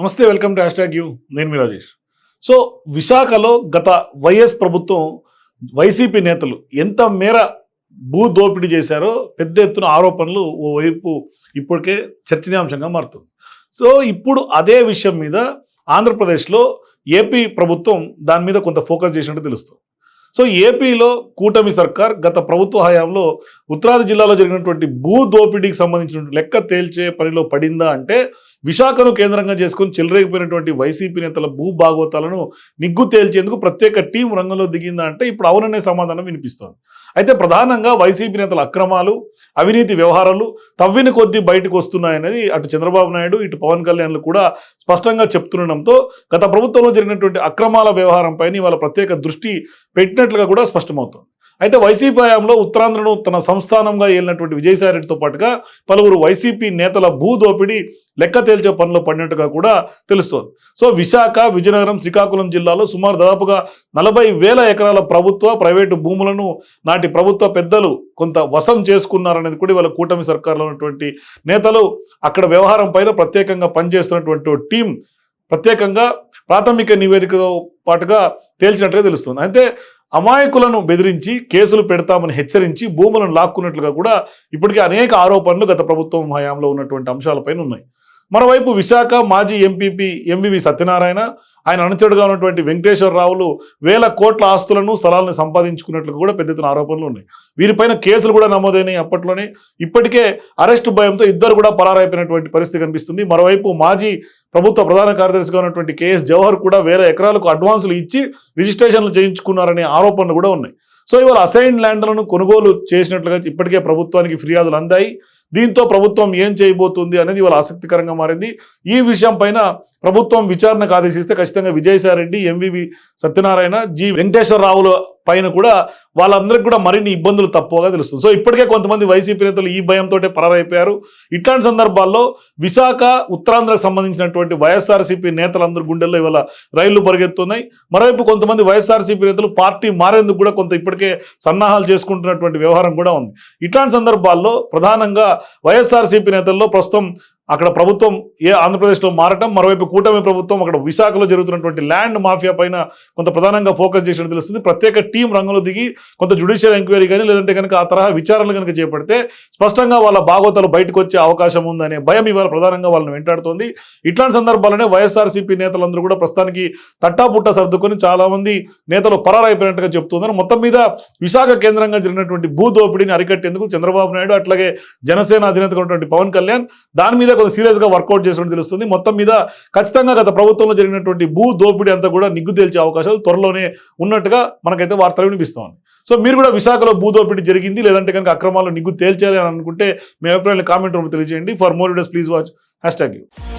నమస్తే welcome to hash you. నేను మీ Rajesh. So విశాఖలో గత వైఎస్ ప్రభుత్వం వైసీపీ నేతలు ఎంత మేర భూ దోపిడీ చేశారో పెద్ద ఎత్తున ఆరోపణలు ఓవైపు ఇప్పటికే చర్చనీయాంశంగా మారుతుంది. సో ఇప్పుడు అదే విషయం మీద ఆంధ్రప్రదేశ్లో ఏపీ ప్రభుత్వం దాని మీద కొంత ఫోకస్ చేసినట్టు తెలుస్తుంది. సో ఏపీలో కూటమి సర్కార్ గత ప్రభుత్వ హయాంలో ఉత్తరాది జిల్లాలో జరిగినటువంటి భూ దోపిడీకి సంబంధించిన లెక్క తేల్చే పనిలో పడిందా అంటే విశాఖను కేంద్రంగా చేసుకుని చెలరేగిపోయినటువంటి వైసీపీ నేతల భూ భాగోతాలను నిగ్గు తేల్చేందుకు ప్రత్యేక టీం రంగంలో దిగిందా అంటే ఇప్పుడు అవుననే సమాధానం వినిపిస్తోంది. అయితే ప్రధానంగా వైసీపీ నేతల అక్రమాలు అవినీతి వ్యవహారాలు తవ్విన కొద్దీ బయటకు వస్తున్నాయనేది అటు చంద్రబాబు నాయుడు ఇటు పవన్ కళ్యాణ్లు కూడా స్పష్టంగా చెప్తుండడంతో గత ప్రభుత్వంలో జరిగినటువంటి అక్రమాల వ్యవహారంపైన వాళ్ళ ప్రత్యేక దృష్టి పెట్టినట్లుగా కూడా స్పష్టమవుతోంది. అయితే వైసీపీ హయాంలో ఉత్తరాంధ్రను తన సంస్థానంగా ఏలినటువంటి విజయసాయిరెడ్డితో పాటుగా పలువురు వైసీపీ నేతల భూ దోపిడీ లెక్క తేల్చే పనిలో పడినట్టుగా కూడా తెలుస్తోంది. సో విశాఖ విజయనగరం శ్రీకాకుళం జిల్లాలో సుమారు దాదాపుగా నలభై వేల ఎకరాల ప్రభుత్వ ప్రైవేటు భూములను నాటి ప్రభుత్వ పెద్దలు కొంత వశం చేసుకున్నారనేది కూడా వాళ్ళ కూటమి సర్కార్లో ఉన్నటువంటి నేతలు అక్కడ వ్యవహారం పైన ప్రత్యేకంగా పనిచేస్తున్నటువంటి టీం ప్రత్యేకంగా ప్రాథమిక నివేదికతో పాటుగా తేల్చినట్టుగా తెలుస్తుంది. అయితే అమాయకులను బెదిరించి కేసులు పెడతామని హెచ్చరించి భూములను లాక్కున్నట్లుగా కూడా ఇప్పటికే అనేక ఆరోపణలు గత ప్రభుత్వం హయాంలో ఉన్నటువంటి అంశాలపైన ఉన్నాయి. మరోవైపు విశాఖ మాజీ ఎంపీపీ ఎంవివి సత్యనారాయణ ఆయన అనుచరుడుగా ఉన్నటువంటి వెంకటేశ్వరరావులు వేల కోట్ల ఆస్తులను స్థలాలను సంపాదించుకున్నట్లు కూడా పెద్ద ఎత్తున ఆరోపణలు ఉన్నాయి. వీరిపైన కేసులు కూడా నమోదైనాయి అప్పట్లోనే. ఇప్పటికే అరెస్టు భయంతో ఇద్దరు కూడా పరారైపోయినటువంటి పరిస్థితి కనిపిస్తుంది. మరోవైపు మాజీ ప్రభుత్వ ప్రధాన కార్యదర్శిగా ఉన్నటువంటి కేఎస్ జవహర్ కూడా వేల ఎకరాలకు అడ్వాన్సులు ఇచ్చి రిజిస్ట్రేషన్లు చేయించుకున్నారనే ఆరోపణలు కూడా ఉన్నాయి. సో ఇవాళ అసైన్ ల్యాండ్లను కొనుగోలు చేసినట్లుగా ఇప్పటికే ప్రభుత్వానికి ఫిర్యాదులు అందాయి. దీంతో ప్రభుత్వం ఏం చేయబోతుంది అనేది ఇవాళ ఆసక్తికరంగా మారింది. ఈ విషయం పైన ప్రభుత్వం విచారణకు ఆదేశిస్తే ఖచ్చితంగా విజయసాయిరెడ్డి ఎంవివి సత్యనారాయణ జి. వెంకటేశ్వరరావులు పైన కూడా వాళ్ళందరికీ కూడా మరిన్ని ఇబ్బందులు తప్పుగా తెలుస్తుంది. సో ఇప్పటికే కొంతమంది వైసీపీ నేతలు ఈ భయంతో పరారైపోయారు. ఇట్లాంటి సందర్భాల్లో విశాఖ ఉత్తరాంధ్రకు సంబంధించినటువంటి వైఎస్ఆర్సీపీ నేతలందరి గుండెల్లో ఇవాళ రైళ్ళు పరిగెత్తున్నాయి. మరోవైపు కొంతమంది వైఎస్ఆర్సీపీ నేతలు పార్టీ మారేందుకు కూడా కొంత ఇప్పటికే సన్నాహాలు చేసుకుంటున్నటువంటి వ్యవహారం కూడా ఉంది. ఇట్లాంటి సందర్భాల్లో ప్రధానంగా వైఎస్ఆర్సీపీ నేతల్లో ప్రస్తుతం అక్కడ ప్రభుత్వం ఏ ఆంధ్రప్రదేశ్లో మారటం మరోవైపు కూటమి ప్రభుత్వం అక్కడ విశాఖలో జరుగుతున్నటువంటి ల్యాండ్ మాఫియా పైన కొంత ప్రధానంగా ఫోకస్ చేసినట్టు తెలుస్తుంది. ప్రత్యేక టీం రంగంలో దిగి కొంత జుడిషియల్ ఎంక్వైరీ కానీ లేదంటే కనుక ఆ తరహా విచారణలు కనుక చేపడితే స్పష్టంగా వాళ్ళ భాగోతాలు బయటకు వచ్చే అవకాశం ఉందనే భయం ఇవాళ ప్రధానంగా వాళ్ళని వెంటాడుతోంది. ఇట్లాంటి సందర్భాల్లోనే వైఎస్ఆర్సీపీ నేతలందరూ కూడా ప్రస్తుతానికి తట్టాపుట్ట సర్దుకొని చాలా మంది నేతలు పరారైపోయినట్టుగా చెప్తున్నారు. మొత్తం మీద విశాఖ కేంద్రంగా జరిగినటువంటి భూ దోపిడీని అరికట్టేందుకు చంద్రబాబు నాయుడు అట్లాగే జనసేన అధినేతగా ఉన్నటువంటి పవన్ కళ్యాణ్ దాని మీద కొంత సీరియస్గా వర్కౌట్ చేసినట్టు తెలుస్తుంది. మొత్తం మీద ఖచ్చితంగా గత ప్రభుత్వంలో జరిగినటువంటి భూ దోపిడీ అంతా కూడా నిగ్గు తేల్చే అవకాశాలు త్వరలోనే ఉన్నట్టుగా మనకైతే వార్తలు వినిపిస్తామని సో మీరు కూడా విశాఖలో భూ దోపిడీ జరిగింది లేదంటే కనుక అక్రమాలు నిగ్గు తేల్చాలి అని అనుకుంటే మీ అభిప్రాయాలు కామెంట్ రూపంలో తెలియజేయండి. For more videos please watch hashtag you